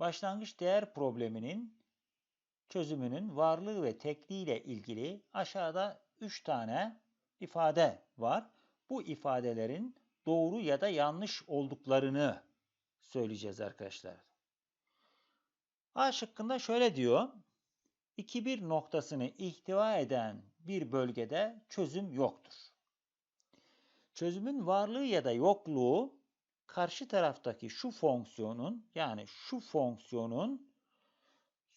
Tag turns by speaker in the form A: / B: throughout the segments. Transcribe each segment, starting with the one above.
A: başlangıç değer probleminin çözümünün varlığı ve tekliği ile ilgili aşağıda 3 tane ifade var. Bu ifadelerin doğru ya da yanlış olduklarını söyleyeceğiz arkadaşlar. A şıkkında şöyle diyor. 2-1 noktasını ihtiva eden bir bölgede çözüm yoktur. Çözümün varlığı ya da yokluğu karşı taraftaki şu fonksiyonun yani şu fonksiyonun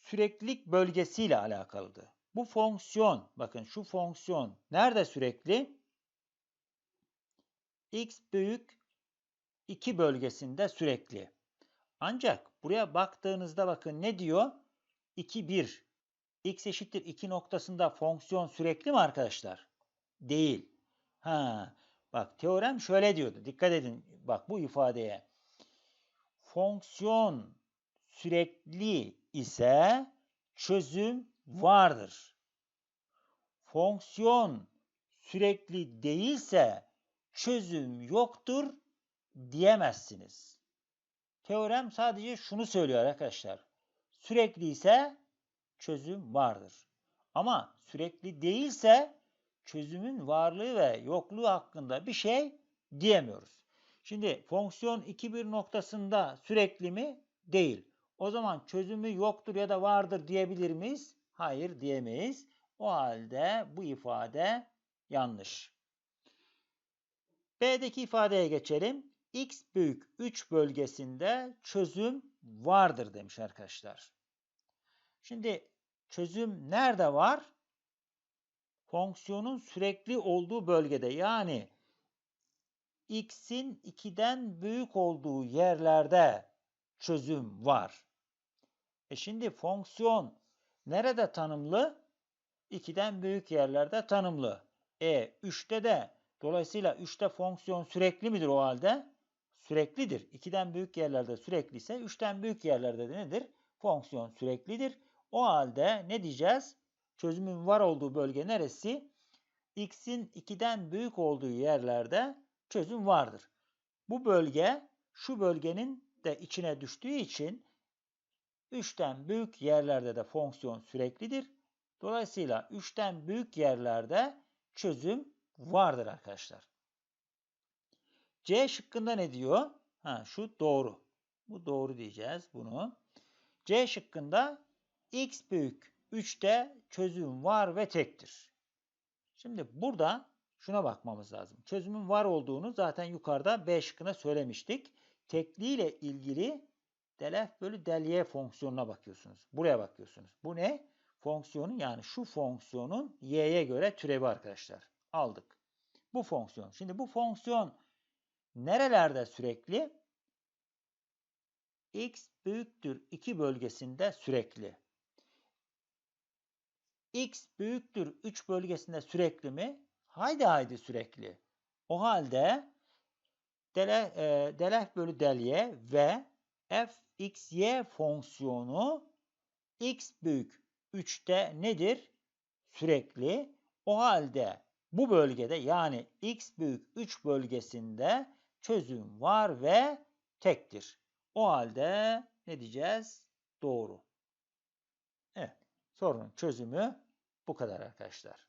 A: süreklilik bölgesiyle alakalıdır. Bu fonksiyon, bakın şu fonksiyon nerede sürekli? x büyük 2 bölgesinde sürekli. Ancak buraya baktığınızda bakın ne diyor? 2, 1. x eşittir 2 noktasında fonksiyon sürekli mi arkadaşlar? Değil. Ha, bak teorem şöyle diyordu. Dikkat edin bak bu ifadeye. Fonksiyon sürekli ise çözüm vardır. Fonksiyon sürekli değilse çözüm yoktur diyemezsiniz. Teorem sadece şunu söylüyor arkadaşlar. Sürekli ise çözüm vardır. Ama sürekli değilse çözümün varlığı ve yokluğu hakkında bir şey diyemiyoruz. Şimdi fonksiyon 2-1 noktasında sürekli mi? Değil. O zaman çözümü yoktur ya da vardır diyebilir miyiz? Hayır diyemeyiz. O halde bu ifade yanlış. B'deki ifadeye geçelim. X büyük 3 bölgesinde çözüm vardır demiş arkadaşlar. Şimdi çözüm nerede var? Fonksiyonun sürekli olduğu bölgede yani x'in 2'den büyük olduğu yerlerde çözüm var. E şimdi fonksiyon nerede tanımlı? 2'den büyük yerlerde tanımlı. E 3'te de dolayısıyla 3'te fonksiyon sürekli midir o halde? Süreklidir. 2'den büyük yerlerde sürekli ise 3'ten büyük yerlerde de nedir? Fonksiyon süreklidir. O halde ne diyeceğiz? Çözümün var olduğu bölge neresi? X'in 2'den büyük olduğu yerlerde çözüm vardır. Bu bölge şu bölgenin de içine düştüğü için 3'ten büyük yerlerde de fonksiyon süreklidir. Dolayısıyla 3'ten büyük yerlerde çözüm vardır arkadaşlar. C şıkkında ne diyor? Ha, şu doğru. Bu doğru diyeceğiz bunu. C şıkkında x büyük 3'te çözüm var ve tektir. Şimdi burada şuna bakmamız lazım. Çözümün var olduğunu zaten yukarıda B şıkkına söylemiştik. Tekliği ile ilgili delf bölü del fonksiyonuna bakıyorsunuz. Buraya bakıyorsunuz. Bu ne? Fonksiyonun yani şu fonksiyonun y'ye göre türevi arkadaşlar. Aldık. Bu fonksiyon. Şimdi bu fonksiyon nerelerde sürekli? x büyüktür 2 bölgesinde sürekli. X büyüktür 3 bölgesinde sürekli mi? Haydi haydi sürekli. O halde dele, e, delf bölü delye ve fxy fonksiyonu x büyük 3'te nedir? Sürekli. O halde bu bölgede yani x büyük 3 bölgesinde çözüm var ve tektir. O halde ne diyeceğiz? Doğru. Sorunun çözümü bu kadar arkadaşlar.